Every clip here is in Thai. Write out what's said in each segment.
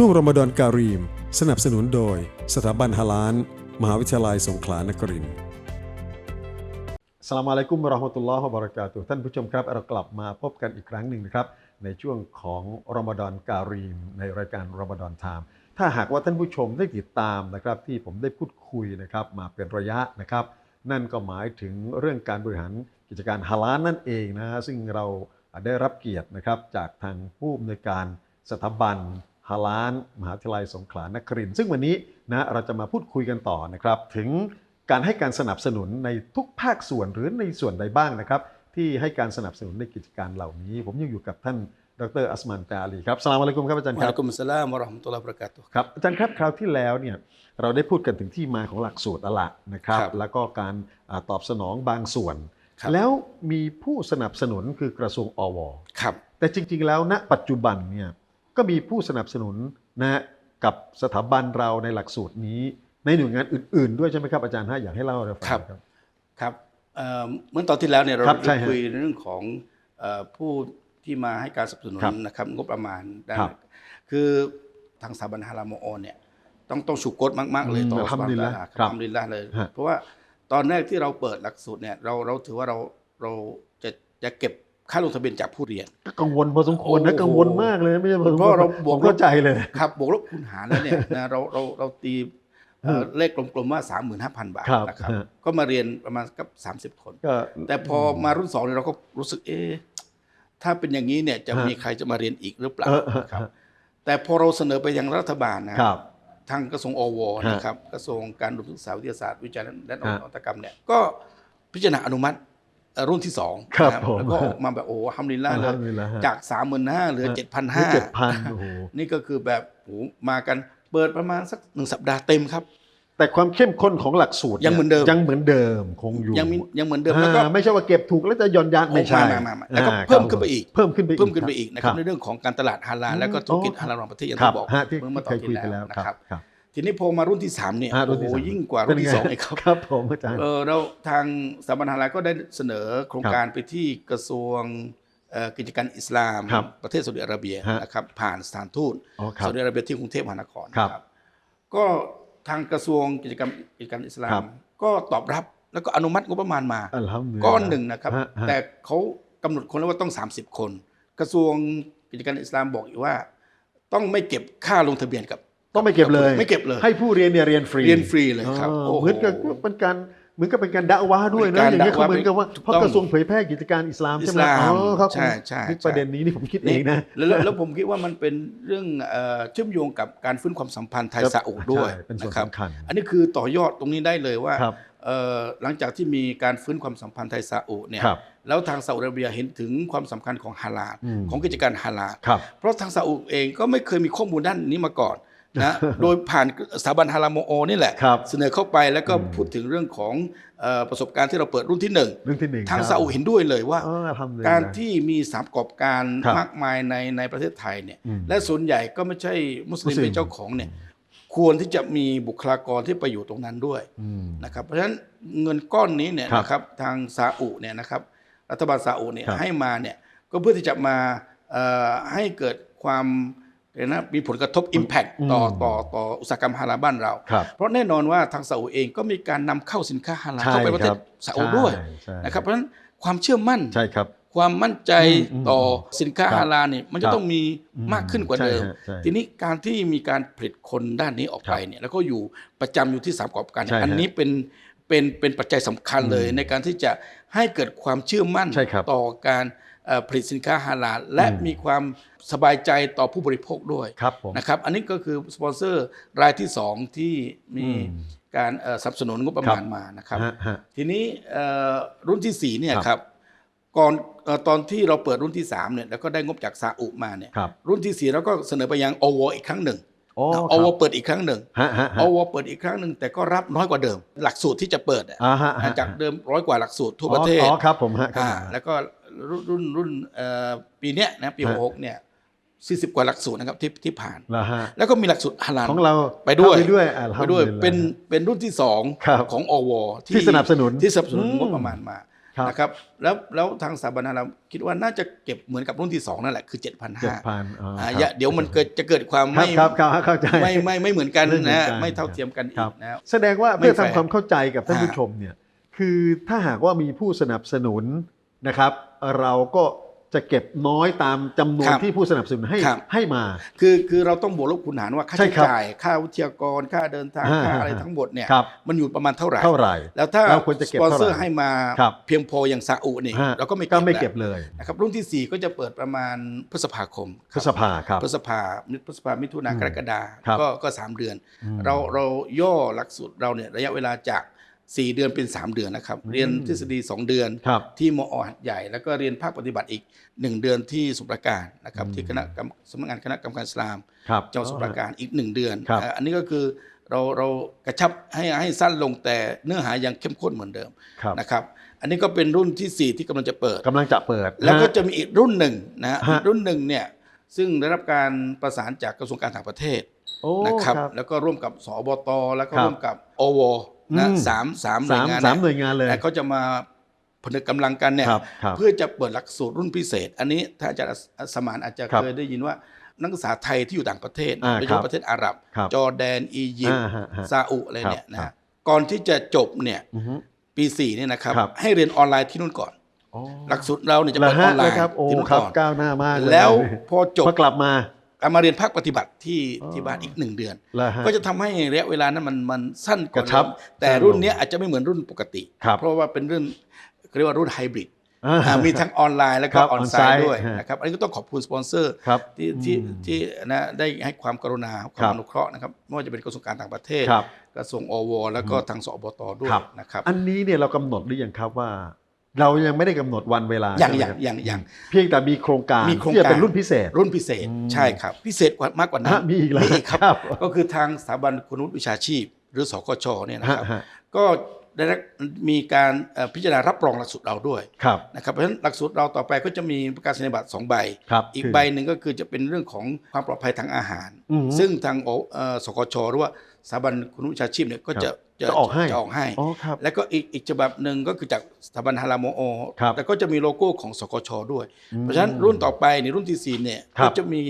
ช่วงรอมฎอนการีม สนับสนุนโดย สถาบันฮาลาน มหาวิทยาลัยสงขลานครินทร์สลามอะลัยกุมราะห์มตุลลอฮ์วะบะเราะกาตุท่านผู้ชมครับ เรากลับมาพบกันอีกครั้งหนึ่งนะครับ ในช่วงของรอมฎอนการีม ในรายการรอมฎอนไทม์ถ้าหากว่าท่านผู้ชมได้ติดตามนะครับ ที่ผมได้พูดคุยนะครับมาเป็นระยะนะครับ นั่นก็หมายถึงเรื่องการบริหารกิจการฮาลาลนั่นเองนะฮะซึ่งเราได้รับเกียรตินะครับจากทางผู้อำนวยการสถาบัน ฮาลาลมหาวิทยาลัยสงขลานครินทร์ซึ่งวันนี้นะเราจะมาพูดคุยกันต่อนะครับถึงการให้การสนับสนุนในทุกภาคส่วนหรือในส่วนใดบ้างนะครับ ที่ให้การสนับสนุนในกิจการเหล่านี้ ผมยังอยู่กับท่านดรอัสมานตาลีครับสลามอะลัยกุมครับอาจารย์วะคอะรัลับยกุมสสลามวะเราะห์มะตุลลอฮ์วะบะเราะกาตุฮ์ครับอาจารย์ครับคราวที่แล้วเนี่ยเราได้พูดกันถึงที่มาของหลักสูตรแล้วละนะครับครับ แล้วก็การอาตอบสนองบางส่วนครับแล้วมีผู้สนับสนุนคือกระทรวงอว ครับ แต่จริง ๆ แล้วณปัจจุบันเนี่ย ก็มีผู้สนับสนุนนะฮะกับสถาบันเราในหลักสูตรนี้ ในหน่วยงานอื่น ๆ ด้วยใช่ไหมครับอาจารย์ฮะอยากให้เล่าให้เราฟังครับครับครับเอ่อเมื่อตอนที่แล้วเนี่ยเราครับใช่ได้ฮะคุยเรื่องของเอ่อผู้ที่มาให้การสนับสนุนครับนะครับงบประมาณด้านครับคือทางสถาบันฮารามโอนเนี่ยต้องต้องชูโกดมาก ๆ เลยอืมต่ออัลฮัมดุลิลละสภาพครับอัลฮัมดุลิลละเลยฮะเพราะว่าตอนแรกที่เราเปิดหลักสูตรเนี่ยเราเราถือว่าเราเราจะจะเก็บ ค่าลงทะเบียนจากผู้เรียนก็กังวลพอสมควรนะโอ้โหกังวลมากเลยไม่ใช่พอสมควรเพราะเราบวกผมเข้าใจเลย ครับบวกลบคูณหารแล้วเนี่ยนะเราเราเราตีเอ่อเลขกลมๆว่า 35,000 บาทครับนะครับ ฮะ ก็มาเรียนประมาณกับ 30 คน ก็ แต่พอมารุ่นสองเนี่ยเราก็รู้สึกเอ๊ะถ้าเป็นอย่างนี้เนี่ยจะฮะมีใครจะมาเรียนอีกหรือเปล่าเออเออ นะครับ แต่พอเราเสนอไปยังรัฐบาลนะ ครับ ทางกระทรวงอวฮะนะครับกระทรวงการอุดมศึกษาวิทยาศาสตร์วิจัยและนฮะวัตกรรมเนี่ยก็พิจารณาอนุมัติเอ่อ รุ่นที่สองครับนะผมแล้วก็ออกมาแบบโอ้ฮัมดุลิลละอัลเลฮัยมดุลิลละฮะจากสามหมื่นห้าเหลือฮะเจ็ดพันหรือห้าเจ็ดพันโอ้โหนี่ก็คือแบบโหมากันเปิดประมาณสักหนึ่งสัปดาห์เต็มครับ แต่ความเข้มข้นของหลักสูตรยังเหมือนเดิมยังเหมือนเดิมคงอยู่ยังมียังเหมือนเดิมแล้วก็อ่าไม่ใช่ว่าเก็บถูกแล้วจะหย่อนยันไม่ใช่ไม่ไม่ไม่แล้วก็อ่าเพิ่มครับขึ้นไปอีกเพิ่มขึ้นไปอีกเพิ่มขึ้นไปอีกนะครับคในเรื่องของการตลาดฮาลาลแล้วก็ธุรกิจฮาลาลของประเทศอย่างครัที่บบอกฮะที่เมื่อเมื่อตเคอนยคุยที่ไปแล้แล้ววนะคครัรับบครับ ทีนี้พอมารุ่นที่สามเนี่ยอ่ารุ่โอ้นที่โหสามยิ่งกว่ารุ่นที่สองอีกครับครับผมอาจารย์เออเราทางสถาบันฮาลาลก็ได้เสนอโครงครับการไปที่กระทรวงเอ่อกิจการอิสลามครับประเทศซาอุดิอาระเบียฮะนะครับผ่านสถานทูตอ๋อครับซาอุดิอาระเบียที่กรุงเทพมหานครครับนะครับก็ทางกระทรวงกิจกรรมกิจการอิสลาครัมบก็ตอบรับแล้วก็อนุมัติงบประมาณมาอัลฮัมดุลิลละก้อนหนึ่งนะครับฮฮแต่เขากำหนดคนแล้วว่าต้อง 30 คน กระทรวงกิจการอิสลามบอกอยู่ว่า ต้องไม่เก็บค่าลงทะเบียนกับ ต้องไม่เก็บเลยไม่เก็บเลย ให้ผู้เรียนเนี่ยเรียนฟรีเรียนฟรีเลยครับอ๋อโอ้โหเหมือนกับเป็นการเหมือนกับเป็นการดะวะห์ด้วยเป็นะนการอย่างนี้ยดะเขาวะห์เหมือนกับว่าถูกเพราะต้องกระทรวงเผยแพร่กิจการอิสลามอิใช่สไหมลามอ๋อครับใช่ใช่นี่ใช่ประเด็นนี้นี่ผมคิดเองนะแล้วแล้วแล้วผมคิดว่ามันเป็นเรื่องเอ่อเชื่อมโยงกับการฟื้นความสัมพันธ์ไทยครับซาอุด้วยใช่เป็นส่วนนะครับสำคัญอันนี้คือต่อยอดตรงนี้ได้เลยว่าครับเอ่อหลังจากที่มีการฟื้นความสัมพันธ์ไทยซาอุเนี่ยครับแล้วทางซาอุดิอาระเบียเห็นถึงความสำคัญของฮาลาลอืมของกิจการฮาลาลครับเพราะทางซาอุเองก็ไม่เคยมีข้อมูลด้านนี้มาก่อน นะโดยผ่านสถาบันฮารามโอนี่แหละครับเสนอเข้าไปแล้วก็อืมพูดถึงเรื่องของเอ่อประสบการณ์ที่เราเปิดรุ่นที่หนึ่งเรื่องที่หนึ่งทางครับซาอุเห็นด้วยเลยว่าอ๋ออัลฮัมดุลิลละการที่มีสามประกอบการครับมากมายในในประเทศไทยเนี่ยอืมและส่วนใหญ่ก็ไม่ใช่มุสลิมมุสลิมเป็นเจ้าของเนี่ยควรที่จะมีบุคลากรที่ไปอยู่ตรงนั้นด้วยอืมนะครับเพราะฉะนั้นเงินก้อนนี้เนี่ยครับนะครับทางซาอุเนี่ยนะครับรัฐบาลซาอุเนี่ยครับให้มาเนี่ยก็เพื่อที่จะมาเอ่อให้เกิดความเรียก นะมีผลกระทบ Impact อืมต่อต่อต่ออุตสาหกรรมฮาลาลบ้านเราครับเพราะแน่นอนว่าทางซาอุเองก็มีการนำเข้าสินค้าฮาลาลใช่เข้าไปประเทครัศบซาอุด้วยใช่ใช่นะครับเพราะฉะนั้นความเชื่อมั่นใช่ครับความมั่นใจอืมต่อสินค้าครับฮาลาลเนี่ยมันคจะรับต้องมีมากขึ้นกว่าเดิมใช่ฮะใช่ทีนี้การที่มีการผลิตคนด้านนี้ออกไปเนี่ยแล้วก็อยู่ประจำอยู่ที่สามประกอบการเนี่ใช่ยฮะอันนี้เป็นเป็นเป็นปัจจัยสำคัญเลยอืมในการที่จะให้เกิดความเชื่อมั่นใช่ครับต่อการเอ่อ ผลิตสินค้าฮาลาลและอืมมีความสบายใจต่อผู้บริโภคด้วยครับผมนะครับ อันนี้ก็คือสปอนเซอร์รายที่สองที่มีอืมการเอ่อสนับสนุนงบประมาณมานะครับฮะฮะทีนี้เอ่อรุ่นที่สี่เนี่ยครับครับก่อนเอ่อตอนที่เราเปิดรุ่นที่สามเนี่ยแล้วก็ได้งบจากซาอุมาเนี่ยครับรุ่นที่สี่เราก็เสนอไปยังอวอีกครั้งหนึ่งอ๋อนะคอรับวเปิดอีกครั้งหนึ่งฮะฮะอฮะวเปิดอีกครั้งหนึ่งแต่ก็รับน้อยกว่าเดิม หลักสูตรที่จะเปิดอะอ่าฮะฮะจากเดิมร้อยกว่าหลักสูตรทั่วประเทศอ๋อครับผมฮะครับอ่าแล้วก็ รุ่นรุ่นรุ่นเอ่อปีเนี้ยนะปีฮะหกเนี่ยสี่สิบกว่าหลักสูตรนะครับที่ที่ผ่าน แล้วฮะแล้วก็มีหลักสูตรฮาลาลของเราไปด้วยเข้าไปด้วยอัลฮัไปมด้วยลิลลาฮ์เป็นเป็นรุ่นที่สองครับของอวที่สนับสนุนที่สนับสนุนอืมงบประมาณมาคครับนะครับแล้วแล้วทางสถาบันเราคิดว่าน่าจะเก็บเหมือนกับรุ่นที่สองนั่นแหละคือ 7 5 0เจ็ด0พันอ่าอย่าเดี๋ยวมันเกิดจะเกิดความครับไม่ครับครับเข้าใจไม่ไม่ไม่เหมือนกันไม่เหมือนนะกันไม่เท่าเทียมกันคอีรับกนะแสดงว่าไม่เพื่อแฟร์ทำความเข้าใจกับท่านอ่าผู้ชมเนี่ยคือถ้าหากว่ามีผู้สนับสนุนนะครับ เราก็จะเก็บน้อยตามจำนวนที่ผู้สนับสนุนให้ครับให้มา คือคือเราต้องบวกลบคูณหารว่าค่าใช่ใช้ครับจ่าย ค่าวิทยากรค่าเดินทางอ่าค่าอะไรอ่าทั้งหมดเนี่ยครับมันอยู่ประมาณเท่าไหร่เท่าไหร่ แล้วถ้าเราควรจะเก็บสปอนเซอเท่าไหร่ร์ให้มาครับเพียงพออย่างซาอุนี่ฮะเราก็ไม่ก็ไม่แล้วเก็บเลยนะครับรุ่นที่ 4 ก็จะเปิดประมาณพฤษภาคมพฤษภาครับพฤษภาพฤษภามิถุนาอืมกรกฎาครับก็ก็สามเดือนอืมเราเราย่อหลักสูตรเราเนี่ยระยะเวลาจาก 4 เดือนเป็น 3 เดือนนะครับอืมเรียนทฤษฎี 2 เดือนครับที่มอหัดใหญ่ แล้วก็เรียนภาคปฏิบัติอีก 1 เดือนที่สมุพรปราการนะครับอืมที่คณะกรรมสำนักงานคณะกรรมการอิสลามครับจังหวัดสมุพรปราการอีก 1 เดือนครับอ่าอันนี้ก็คือเราเรากระชับให้ให้สั้นลงแต่เนื้อหายังเข้มข้นเหมือนเดิมครับนะครับอันนี้ก็เป็นรุ่นทีสี่4 ที่กำลังจะเปิดกำลังจะเปิด แล้วก็ฮะจะมีอีกรุ่นหนึ่งนะฮะฮะอีกรุ่นหนึ่งเนี่ยซึ่งได้รับการประสานจากกระทรวงการต่างประเทศโอ้นะครับ แล้วก็ร่วมกับสอบตแล้วก็ครับร่วมกับโอว นะอืมสามสามหน่วสายมงานสามนะหน่วยงานเลยแต่เขาจะมาผนึกกำลังกันเนี่ยครับครับเพื่อจะเปิดหลักสูตรรุ่นพิเศษ อันนี้ถ้าอาจารย์สมานอาจจะครับเคยได้ยินว่านักศึกษาไทยที่อยู่ต่างประเทศอ่าโดยเฉครับพาะประเทศอาหรับครับ จอร์แดน อียิปต์อ่าฮะฮะซาอุอะไรเนี่ยครับนะครับก่อนที่จะจบเนี่ยอือฮึปีสี่เนี่ยนะครับครับให้เรียนออนไลน์ที่นู่นก่อนอ๋อหลักสูตรเราเนี่ยจะเหรเปิอดอฮะอนไลเลยน์ครับโอ้ที่นู่นครับก่อนก้าวหน้ามากเลยแล้วพอจบพอกลับมา เอามาเรียนภาคปฏิบัติที่อ๋อที่บ้านอีกหนึ่งเดือนแล้วฮะก็จะทำให้ระยะเวลานั้นมันมันสั้นกระชับเดิมแต่สั้นลงรุ่นเนี้ยอาจจะไม่เหมือนรุ่นปกติครับเพราะว่าเป็นรุ่นเรียกว่ารุ่นไฮบริดอ่าอ่ามีทั้งออนไลน์แล้วก็ครับออนไซ on-site ด์ด้วยฮะนะครับอันนี้ก็ต้องขอบคุณสปอนเซอร์ครับที่ที่อืมที่นะได้ให้ความกรุณาควาครัมบอนุเคราะห์นะครับไม่ว่าจะเป็นกระทรวงการต่างประเทศครับกระทรวงอวแล้วก็ทางสอบตด้วยครับนะครับอันนี้เนี่ยเรากำหนดหรือยังครับว่า เรายังไม่ได้กำหนดวันเวลาอย่างใช่ไหมอย่างครับอย่างอย่างเพียงแต่มีโครงการมีโครงที่จะการเป็นรุ่นพิเศษ รุ่นพิเศษอืมใช่ครับ พิเศษกว่ามากกว่านั้ฮะนมีอีกแล้วครับครับ ก็คือทางสถาบันคุณวุฒิวิชาชีพ หรือสกชเนี่ยนะครับฮะฮะก็ ได้รับมีการเอ่อพิจารณารับรองหลักสูตรเราด้วยครับนะครับเพราะฉะนั้นหลักสูตรเราต่อไปก็จะมีประกาศนียบัตรสองใบครับอีกคือใบหนึ่งก็คือจะเป็นเรื่องของความปลอดภัยทางอาหารอือฮึซึ่งทางโอเอ่อสกชหรือว่าสถาบันคุณวุฒิวิชาชีพเนี่ยก็จะจะออกให้จะออกให้อ๋อครับแล้วก็อีกอีกฉบับหนึ่งก็คือจากสถาบันฮาราโมโอครับแต่ก็จะมีโลโก้ของสกชด้วยอืมเพราะฉะนั้นรุ่นต่อไปในรุ่นที่สี่เนี่ยครัก็บจะมี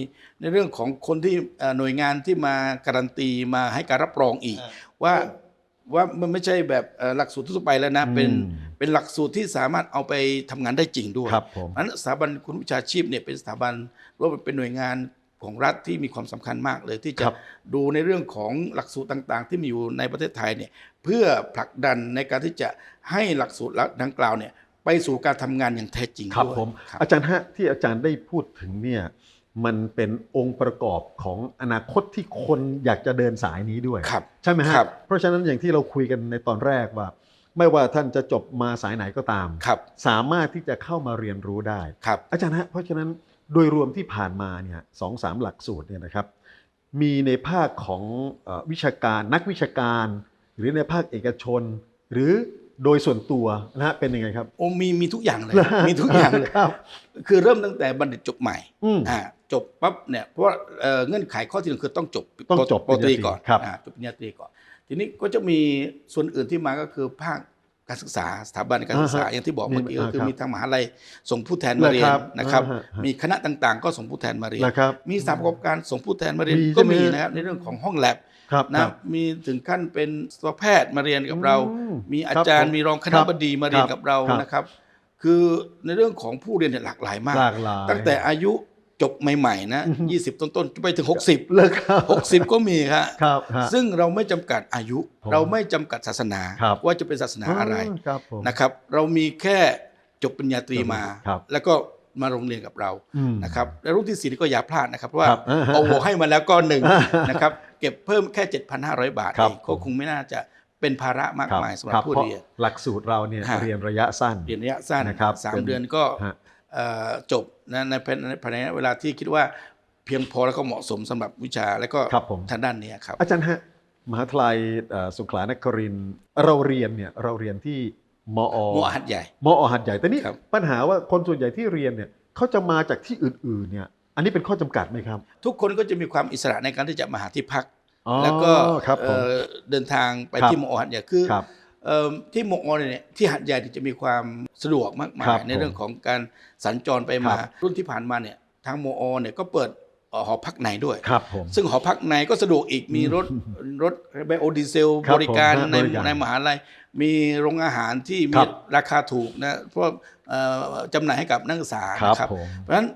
ในเรื่องของคนที่เอ่อหน่วยงานที่มาการันตีมาให้การรับรองอีกว่า ว่ามันไม่ใช่แบบเอ่อหลักสูตรทั่วไปแล้วนะ เป็นอืมเป็นหลักสูตรที่สามารถเอาไปทำงานได้จริงด้วยครับผมเพราะฉะนั้นสถาบันคุณวิชาชีพเนี่ยเป็นสถาบันว่าเป็นหน่วยงานของรัฐที่มีความสำคัญมากเลยที่จะครับดูในเรื่องของหลักสูตรต่างๆ ที่มีอยู่ในประเทศไทยเนี่ยเพื่อผลักดันในการที่จะให้หลักสูตรดังกล่าวเนี่ยไปสู่การทำงานอย่างแท้จริงครับด้วยผมครับอาจารย์ฮะที่อาจารย์ได้พูดถึงเนี่ย มันเป็นองค์ประกอบของอนาคตที่คนอยากจะเดินสายนี้ด้วยครับใช่ไหมฮะครับเพราะฉะนั้นอย่างที่เราคุยกันในตอนแรกว่า ไม่ว่าท่านจะจบมาสายไหนก็ตามครับสามารถที่จะเข้ามาเรียนรู้ได้ครับอาจารย์ฮะเพราะฉะนั้นโดยรวมที่ผ่านมาเนี่ยสองสามหลักสูตรเนี่ยนะครับ มีในภาคของเออวิชาการนักวิชาการ หรือในภาคเอกชน หรือ โดยส่วนตัวนะฮะเป็นยังไงครับ โอ้มีมีทุกอย่างเลย มีทุกอย่างเลยครับ คือเริ่มตั้งแต่บัณฑิตจบใหม่อืมอ่าจบปั๊บเนี่ยเพราะว่าเอ่อเงื่อนไขข้อที่หนึ่งคือต้องจบต้องจบปริญญาตรีปริญญาตรีก่อนครับอ่าจบปริญญาตรีก่อน ทีนี้ก็จะมีส่วนอื่นที่มาก็คือภาค การศึกษาสถาบันการศึกษาอ่าฮะอย่างที่บอกมีเมื่อกี้ก็คืออ่าครับมีทางมหาลัยส่งผู้แทนมาเรียนนะครับนะครับอ่าฮะฮะมีคณะต่างๆ ก็ส่งผู้แทนมาเรียนนะครับมีสถาประกอบการส่งผู้แทนมาเรียนมีก็ใช่ไหมมีนะครับในเรื่องของห้องแลบครับนะมีถึงขั้นเป็นสัตวแพทย์มาเรียนกับเราอืมมีอาครับจารย์ผมมีรองคครัณะบบดีมาเรียนครับกับเราครับนะครับ คือในเรื่องของผู้เรียนเนี่ยหลากหลายมากหลากหลายตั้งแต่อายุ จบใหม่ๆนะอือฮึ20ต้นๆไปถึง 60เลิกครับ60 ก็มีครับครับฮะซึ่งเราไม่จำกัดอายุผมเราไม่จำกัดศาสนาครับว่าจะเป็นศาสนาอะไรครับผมนะครับ เรามีแค่จบปริญญาตรีมาครับแล้วก็มาโรงเรียนกับเราอืมนะครับและรุ่นที่สี่นี่ก็อย่าพลาดนะครับเพราะว่าครับอ่าฮะเอาโหให้มาแล้วก้อนหนึ่งนะครับเก็บเพิ่มแค่ 7,500 บาทครัเอบงก็คงไม่น่าจะเป็นภาระมากครับมายสำหครัรับบผู้เพราะเรียนหลักสูตรเราเนี่ยฮะเรียนระยะสั้นเรียนระยะสั้นนะครับสามเป็นเดือนก็ฮะเอ่อ จบนะในภายในภายในเวลาที่คิดว่าเพียงพอแล้วก็เหมาะสมสำหรับวิชาและก็ครับผมทางด้านเนี้ยครับ อาจารย์ฮะมหาวิทยาลัยเอ่อสงขลานครินทร์เราเรียนเนี่ยเราเรียนที่มอมอหัดใหญ่มอหัดใหญ่แต่นี่ครับปัญหาว่าคนส่วนใหญ่ที่เรียนเนี่ยเขาจะมาจากที่อื่นๆเนี่ยอันนี้เป็นข้อจำกัดไหมครับ ทุกคนก็จะมีความอิสระในการที่จะมาหาที่พักอ๋อแล้วก็ครับผมเอ่อเดินทางไปครับที่มอหัดใหญ่คือครับเอิ่มที่โมอเนี่ยที่หัดใหญ่เนี่ยจะมีความ สะดวกมากมาครัยบในเรื่องของการสัญจรไปมาครับรุ่นที่ผ่านมาเนี่ยทางโมอเนี่ยก็เปิดเอ่อหอพักในด้วยครับผมซึ่งหอพักในก็สะดวกอีกมีรถรถไบโอดีเซลครับบริการผมฮะในบริการในมหาลัยมีโรงอาหารที่ครัมีบราคาถูกนะเพราะเอ่อจำหน่ายให้กับนักศึกษาครับนะครับผมเพราะฉะนั้น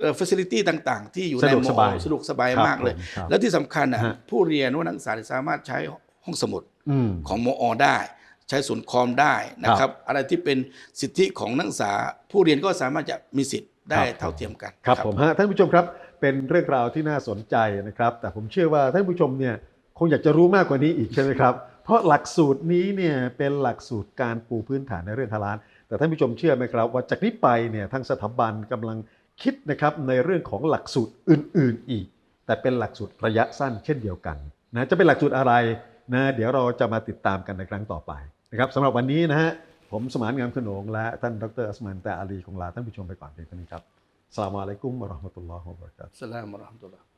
เอ่อ facility ต่างๆ ที่อยู่ในสะดวกมสบายสะดวกสบายครับมากเลยผมครับแล้วที่สำคัญนะฮะผู้เรียนว่านักศึกษาสามารถใช้ห้องสมุดอืมของมอได้ ใช้ศูนย์คอมได้นะครับ อะไรที่เป็นสิทธิของนักศึกษา ผู้เรียนก็สามารถจะมีสิทธิ์ได้ครับเท่าเทียมกันครับผมฮะท่านผู้ชมครับ เป็นเรื่องราวที่น่าสนใจนะครับ แต่ผมเชื่อว่าท่านผู้ชมเนี่ยคงอยากจะรู้มากกว่านี้อีกใช่ไหมครับ เพราะหลักสูตรนี้เนี่ยเป็นหลักสูตรการปูพื้นฐานในเรื่องฮาลาลแต่ท่านผู้ชมเชื่อไหมครับ ว่าจากนี้ไปเนี่ยทางสถาบันกำลังคิดนะครับในเรื่องของหลักสูตรอื่น ๆอีก แต่เป็นหลักสูตรระยะสั้นเช่นเดียวกันนะจะเป็นหลักสูตรอะไรนะเดี๋ยวเราจะมาติดตามกันในครั้งต่อไป นะครับสำหรับวันนี้นะฮะผมสมานงามขนงและท่านดรอัสมันแต่อาลีคงลาท่านผู้ชมไปก่อนเพียงเท่านี้ครับสลามอะลัยกุมวะราะห์มะตุลลอฮ์วะบะเราะกาตุฮ์สลามอะลัยกุม